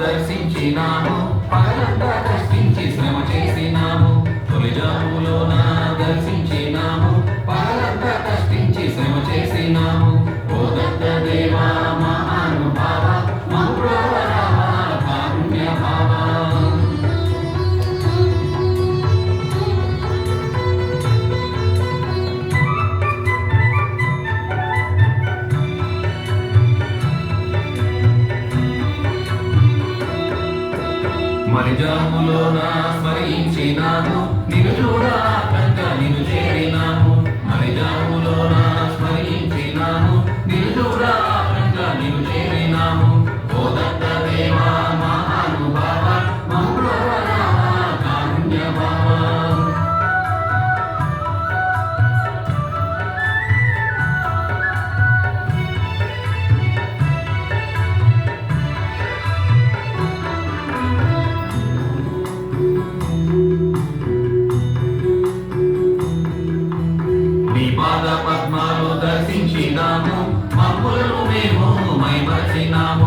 దర్శించినాను. పగలంతా మలిజాములోన స్మరించినాము నిన్ను చూడా కంట నిన్ను చేరినాము మలిజాములోన స్మరించినాము నిన్ను చూడా నిన్ను చేరినాము పాద పద్మాలు దర్శించినాము. మమ్ములను మేము మైమర్చినాము.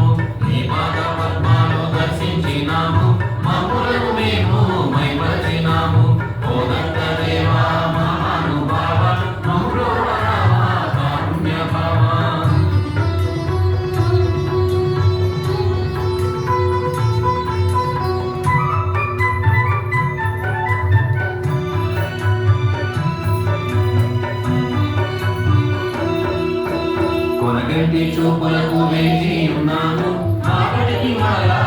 కంటి చూపులకు వేచి ఉన్నాను. అప్పటికి మరలా